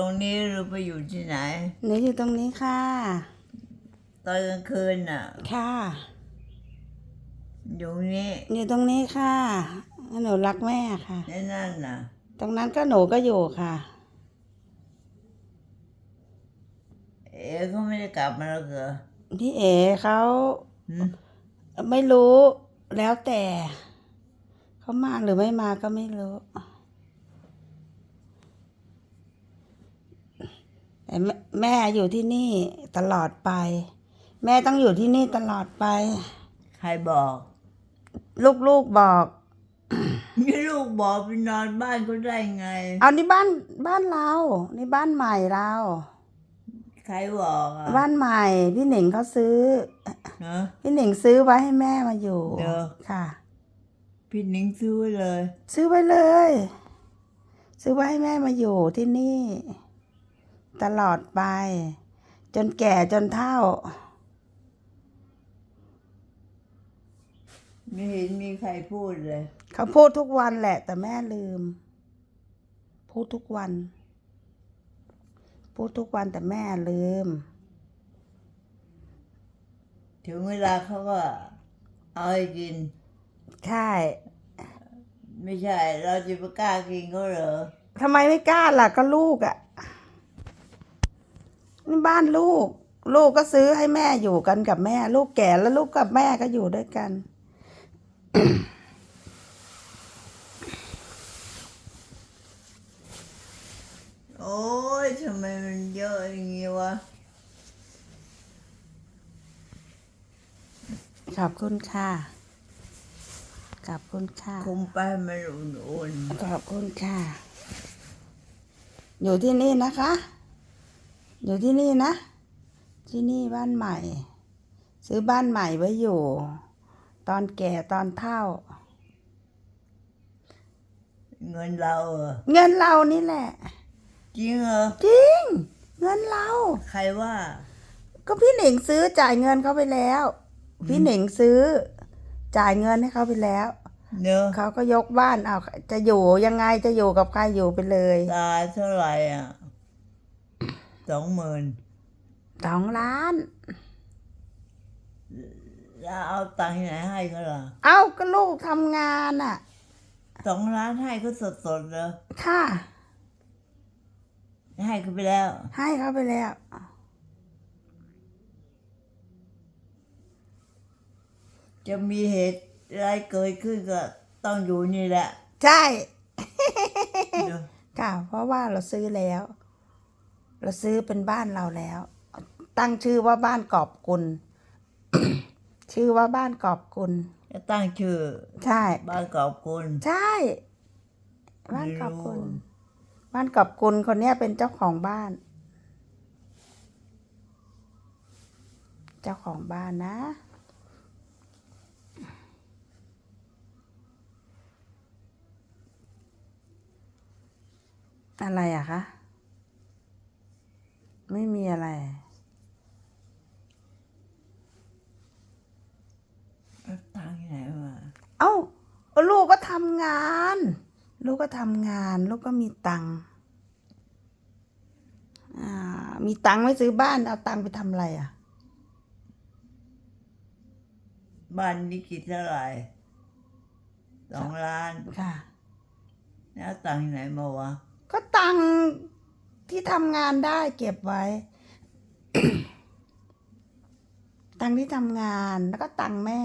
ตรงนี้หรือไปอยู่ที่ไหน หนูอยู่ตรงนี้ค่ะ ตอนกลางคืนน่ะ ค่ะ อยู่นี่อยู่ตรงนี้ค่ะ หนูรักแม่ค่ะ ในนั่นน่ะ ตรงนั้นก็หนูก็อยู่ค่ะ เอ๋เขาไม่ได้กลับมาแล้วเหรอ พี่เอ๋เขาหืม ไม่รู้แล้วแต่ เขามาหรือไม่มาก็ไม่รู้ แต่แม่แม่อยู่ที่นี่ตลอดไป แม่ต้องอยู่ที่นี่ตลอดไป ใครบอก ลูกๆบอก นี่ลูกบอกไปนอนบ้านก็ได้ไง เอานี่บ้านบ้านเรา นี่บ้านใหม่เราใครบอกอะบ้านใหม่พี่หนิงเขาซื้อ เนอะพี่หนิงซื้อไว้ให้แม่มาอยู่เดี๋ยวค่ะ พี่นิ้งซื้อไว้เลย ซื้อไว้เลย ซื้อไว้ให้แม่มาอยู่ที่นี่ ตลอดไป จนแก่จนเฒ่า ไม่เห็นมีใครพูดเลย เขาพูดทุกวันแหละ แต่แม่ลืม พูดทุกวัน พูดทุกวันแต่แม่ลืม ถึงเวลาเขาก็เอาให้กิน ใช่ ไม่ใช่ เราจะไปกล้ากินเขาเหรอทำไมไม่กล้าล่ะก็ลูกอะ่ะ นี่บ้านลูก ลูกก็ซื้อให้แม่อยู่กันกับแม่ ลูกแก่แล้วลูกกับแม่ก็อยู่ด้วยกัน โอ้ยทำไมมันเยอะอย่างงี้วะ ขอบคุณค่ะ ขอบคุณค่ะคุมไปให้มันอุ่นขอบคุณค่ะ อยู่ที่นี่นะคะ อยู่ที่นี่นะ ที่นี่บ้านใหม่ ซื้อบ้านใหม่ไว้อยู่ ตอนแก่ตอนเฒ่าๆเงินเราเหรอเงินเรานี่แหละ จริงเหรอจริง เงินเรา ใครว่า ก็พี่หนิงซื้อจ่ายเงินเขาไปแล้ว พี่หนิงซื้อ จ่ายเงินให้เขาไปแล้ว เนอะเขาก็ยกบ้านเอาจะอยู่ยังไงจะอยู่กับใครอยู่ไปเลย ตายเท่าไหร่อะ สองหมื่นสองล้าน แล้วเอาตังค์ที่ไหนให้เขาล่ะเอ้าก็ลูกทำงานอะ สองล้านให้เขาสดๆเลยค่ะ ให้เขาไปแล้ว ให้เขาไปแล้ว จะมีเหตุอะไรเกิดขึ้นก็ต้องอยู่นี่แหละ ใช่เนอะค่ะ เพราะว่าเราซื้อแล้ว เราซื้อเป็นบ้านเราแล้ว ตั้งชื่อว่าบ้านกอบกุล ชื่อว่าบ้านกอบกุลจะตั้งชื่อ ใช่ บ้านกอบกุลใช่ บ้านกอบกุลไม่รู้บ้านกอบกุลคนเนี้ยเป็นเจ้าของบ้าน เจ้าของบ้านนะอะไรอะคะ ไม่มีอะไรเอาตังค์ที่ไหนมาเอ้า ลูกก็ทำงาน ลูกก็ทำงาน ลูกก็มีตังค์อ่า มีตังค์ไม่ซื้อบ้าน เอาตังค์ไปทำอะไรอะ บ้านนี้กี่เท่าไหร่สองล้านค่ะ แล้วเอาตังค์ที่ไหนมาวะก็ตังค์ ที่ทำงานได้เก็บไว้ ตังที่ทำงานแล้วก็ตังแม่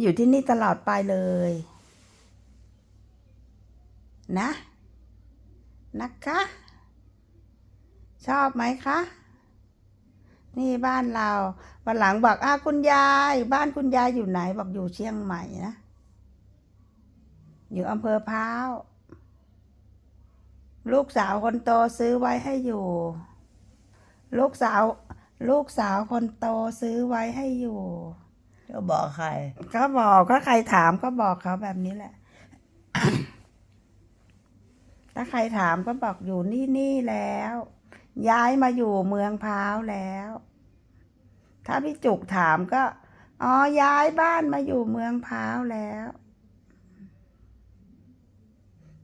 อยู่ที่นี่ตลอดไปเลย นะ นะคะ ชอบไหมคะ นี่บ้านเรา วันหลังบอกอ้าคุณยาย บ้านคุณยายอยู่ไหน บอกอยู่เชียงใหม่นะ อยู่อำเภอพร้าว ลูกสาวคนโตซื้อไว้ให้อยู่ ลูกสาว ลูกสาวคนโตซื้อไว้ให้อยู่ก็บอกใคร ก็บอกก็ใครถามก็บอกเขาแบบนี้แหละ ถ้าใครถามก็บอกอยู่นี่นี่แล้ว ย้ายมาอยู่เมืองพร้าวแล้ว ถ้าพี่จุกถามก็ อ๋อ ย้ายบ้านมาอยู่เมืองพร้าวแล้ว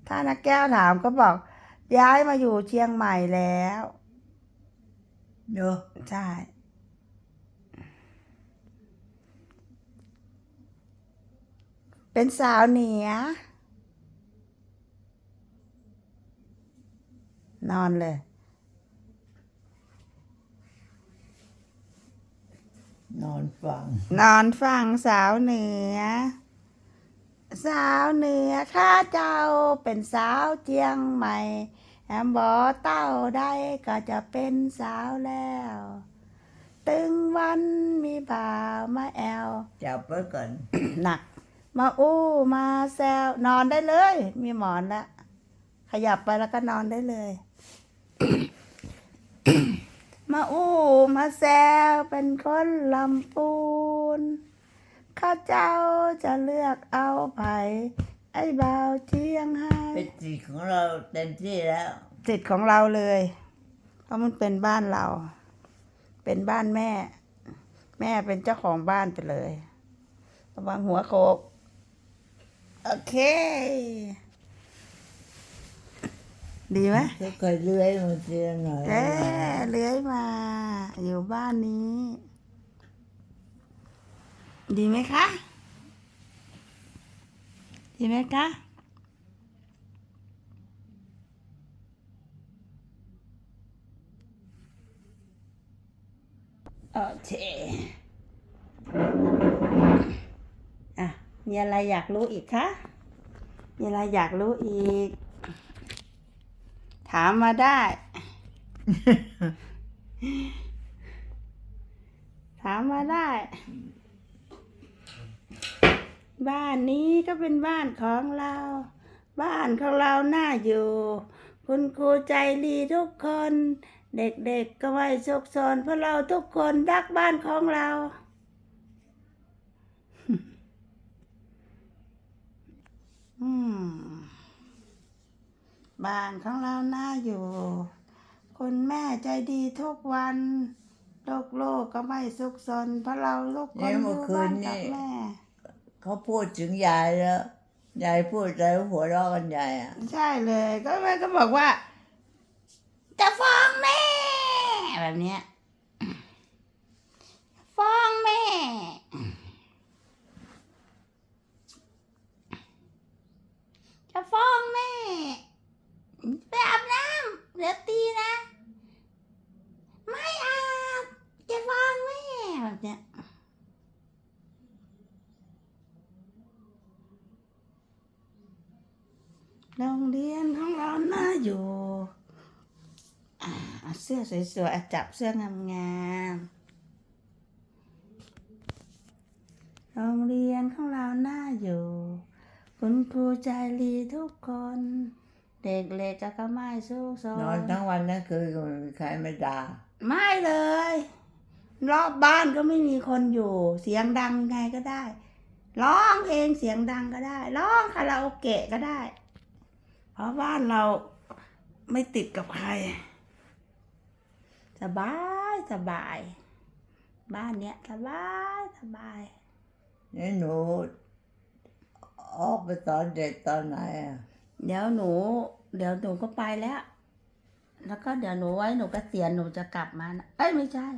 ถ้านักแก้วถามก็บอก ย้ายมาอยู่เชียงใหม่แล้วเนอะใช่เป็นสาวเหนือนอนเลย นอนฟัง นอนฟังสาวเหนือ สาวเหนือข้าเจ้าเป็นสาวเจียงใหม่แอมบอเต้าได้ก็จะเป็นสาวแล้ว ตึงวันมีบ่าวมาแอวจับไว้ก่อนหนัก มาอู้มาแซวนอนได้เลย มีหมอนละขยับไปแล้วก็นอนได้เลย มาอู้มาแซวเป็นคนลำปูน ข้าเจ้าจะเลือกเอาไผ่ไอ้บ่าวเชียงให้เป็นสิทธิ์ของเราเต็มที่แล้วสิทธิ์ของเราเลย เพราะมันเป็นบ้านเรา เป็นบ้านแม่ แม่เป็นเจ้าของบ้านไปเลยระวังหัวโขกโอเค ดีไหมค่อยๆเลื้อยมาเสียหน่อยเอ๊ะเลื้อยมา อยู่บ้านนี้ ดีไหมคะ ดีไหมคะโอเคอะ มีอะไรอยากรู้อีกคะ มีอะไรอยากรู้อีก ถามมาได้ ถามมาได้ บ้านนี้ก็เป็นบ้านของเรา บ้านของเราน่าอยู่ คุณครูใจดีทุกคน เด็กๆก็ไม่สุกสนเพราะเราทุกคนรักบ้านของเราอืม บ้านของเราน่าอยู่ คุณแม่ใจดีทุกวันโลกโลกก็ไม่สุขสนเพราะเราลูกคนอยู่บ้านกับแม่ เขาพูดถึงยายแล้ว ยายพูดอะไรหัวเราะกันใหญ่อะใช่เลยก็แม่ก็บอกว่า จะฟ้องแม่แบบเนี้ยฟ้องแม่ จะฟ้องแม่ไปอาบน้ำเดี๋ยวตีนะ ไม่อาบ จะฟ้องแม่ แบบ เนี้ยโรงเรียนของเราน่าอยู่อ่าเอาเสื้อสวยๆอะจับเสื้องามๆ โรงเรียนของเราน่าอยู่ คุณครูใจดีทุกคน เด็กเล็กก็ไม่สู้สนอนนทั้งวันทั้งคืนก็ไม่มีใครมาด่าไม่เลย รอบบ้านก็ไม่มีคนอยู่ เสียงดังไงก็ได้ ร้องเพลงเสียงดังก็ได้ ร้องคาราโอเกะก็ได้ เพราะบ้านเราไม่ติดกับใคร สบายสบาย บ้านเนี้ยสบายสบายนี่หนูออกไปตอนเด็กตอนไหนอะเดี๋ยวหนู เดี๋ยวหนูก็ไปแล้ว แล้วก็เดี๋ยวหนูไว้หนูเกษียณหนูจะกลับมานะเอ้ยไม่ใช่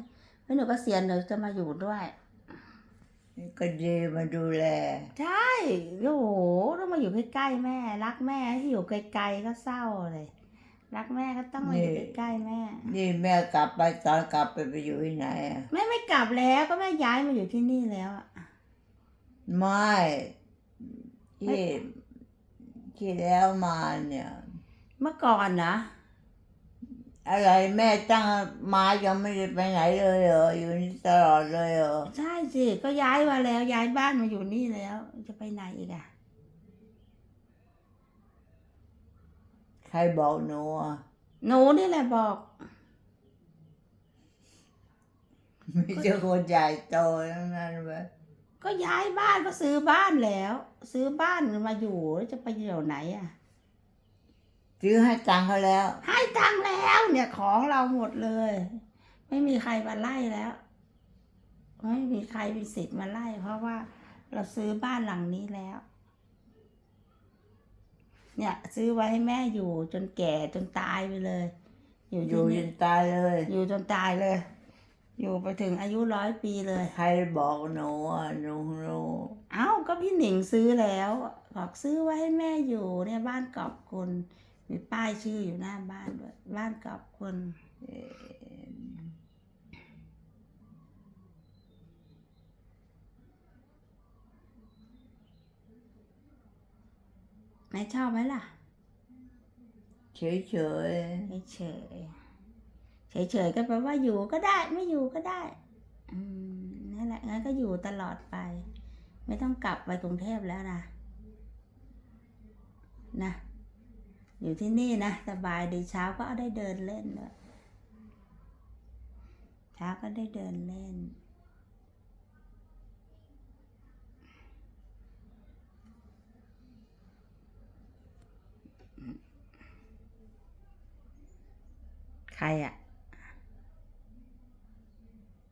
ไว้หนูเกษียณหนูจะมาอยู่ด้วยนี่ก็ดีมาดูแล ใช่โอ้โหต้องมาอยู่ใกล้ๆแม่ รักแม่ที่อยู่ไกลๆก็เศร้าเลย รักแม่ก็ต้องมาอยู่ใกล้ๆแม่ นี่แม่กลับไปตอนกลับไปไปอยู่ที่ไหนอะแม่ไม่กลับแล้วก็แม่ย้ายมาอยู่ที่นี่แล้วอะไม่ที่ที่แล้วมาเนี่ย เมื่อก่อนนะ อะไรแม่ตั้งมายังไม่ได้ไปไหนเลยเหรออยู่นี่ตลอดเลยเหรอใช่สิก็ย้ายมาแล้วย้ายบ้านมาอยู่นี่แล้ว จะไปไหนอีกอะใครบอกหนูอะหนูนี่แหละบอก ไม่ใช่คนใหญ่โตทั้งนั้นเว้ยก็ย้ายบ้านก็ซื้อบ้านแล้ว ซื้อบ้านมาอยู่แล้วจะไปอยู่ไหนอะ ซื้อให้ตังค์เขาแล้ว ให้ตังค์แล้ว เนี่ยของเราหมดเลย ไม่มีใครมาไล่แล้ว ไม่มีใครมีสิทธิ์มาไล่ เพราะว่าเราซื้อบ้านหลังนี้แล้ว เนี่ย ซื้อไว้ให้แม่อยู่จนแก่จนตายไปเลย อยู่อที่ยู่นี่ยันตายเลย อยู่จนตายเลย อยู่ไปถึงอายุร้อยปีเลย ใครบอกหนูอะหนูหนูเอ้าก็พี่หนิงซื้อแล้ว บอกซื้อไว้ให้แม่อยู่เนี่ยบ้านกอบคุณ มีป้ายชื่ออยู่หน้าบ้านด้วย บ้านกอบคุณเอ่อแม่ชอบไหมล่ะ เฉยเฉยเฉยเฉยเฉยๆก็แปลว่าอยู่ก็ได้ไม่อยู่ก็ได้ อืมนั่นแหละงั้นก็อยู่ตลอดไป ไม่ต้องกลับไปกรุงเทพแล้วนะนะ อยู่ที่นี่นะสบายดีเช้าก็ได้เดินเล่นด้วยเช้าก็ได้เดินเล่น ใครอะ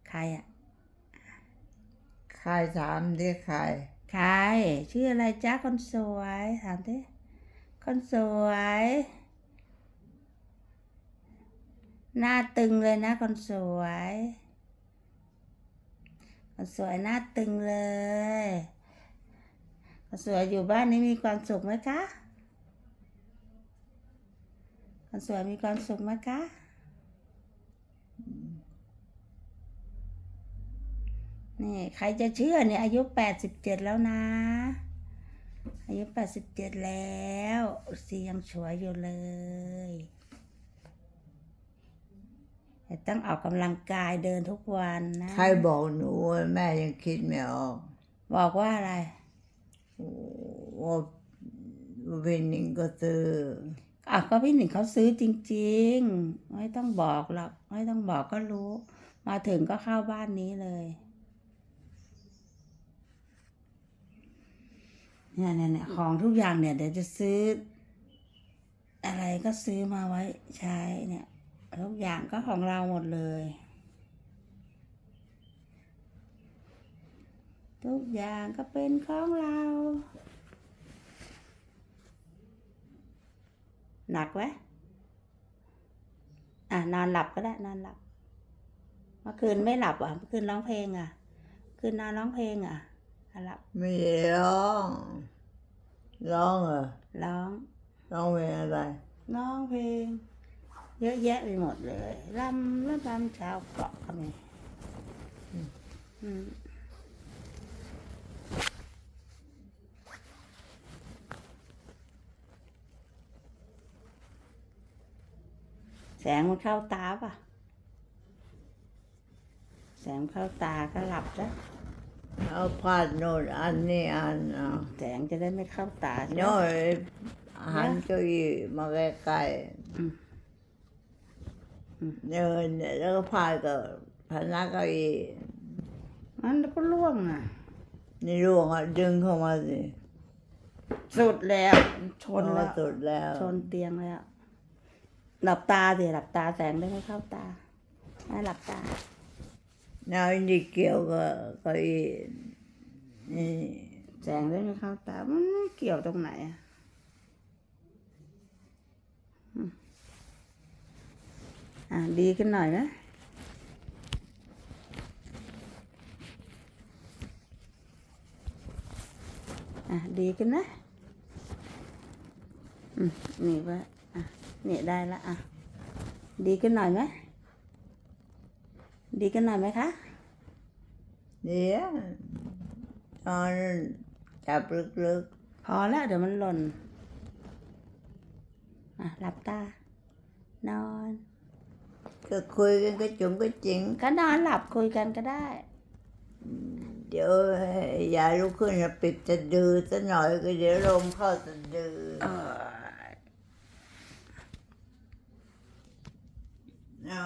ใครอะใครถามที่ใคร ใคร ชื่ออะไรจ้าคนสวย ถามดิ คนสวย หน้าตึงเลยนะคนสวย คนสวยหน้าตึงเลย คนสวยอยู่บ้านนี้มีความสุขไหมคะ คนสวยมีความสุขไหมคะนี่ใครจะเชื่อเนี่ยอายุแปดสิบเจ็ดแล้วนะ อายุแปดสิบเจ็ดแล้วสียังสวยอยู่เลยแต่ต้องออกกำลังกายเดินทุกวันนะ ใครบอกหนูว่าแม่ยังคิดไม่ออก บอกว่าอะไรว่าวินนิงก็ซื้ออะก็พี่หนึ่งเขาซื้อจริง ๆ ไม่ต้องบอกหรอก ไม่ต้องบอกก็รู้ มาถึงก็เข้าบ้านนี้เลย เนี่ยเนี่ยเนี่ยของทุกอย่างเนี่ยเดี๋ยวจะซื้อ อะไรก็ซื้อมาไว้ใช้เนี่ยทุกอย่างก็ของเราหมดเลย ทุกอย่างก็เป็นของเราหนักไหมอะนอนหลับก็ได้นอนหลับเมื่อคืนไม่หลับอะเมื่อคืนร้องเพลงอะ คืนนอนร้องเพลงอะอะ หลับไม่ได้ร้อง ร้องเหรอ ร้อง ร้องเพลงอะไร ร้องเพลง เยอะแยะไปหมดเลยรำแล้วรำชาวเกาะก็มีอืมอืมแสงมันเข้าตาป่ะ แสงเข้าตาก็หลับแล้ว เอาพาดโน่นอันนี้อันเอาแสงจะได้ไม่เข้าตาใช่ไหมโน่นหันเก้าอี้มาใกล้อืมอืมๆเดินแล้วก็พาดกับพนักเก้าอี้มันก็ล่วงอะนี่ร่วงอะดึงเข้ามาสิสุดแล้ว ชนเอาแล้มาวสุดแล้ว ชนเตียงแล้วหลับตาสิหลับตาแสงได้ไม่เข้าตาให้หลับตา แนวนี่เกี่ยวกับก้าอี้นี่แสงได้ไม่เข้าตา มันเกี่ยวตรงไหนอะอืมอะดีขึ้นหน่อยไหมอะดีขึ้นนะอืมนี่ว่าอะนี่ได้ละอะดีขึ้นหน่อยไหม ดีขึ้นหน่อยไหมคะเดี๋ยวตอนนั้นจับลึกพอแล้วเดี๋ยวมันหล่น อะหลับตา นอนๆก็คุยกันก็จุ๋มก็จริงก็นอนหลับคุยกันก็ได้ เดี๋ยวยายลุกขึ้นจะปิดจะดือซะหน่อยก็เดี๋ยวลมเข้าจะดือเออเอา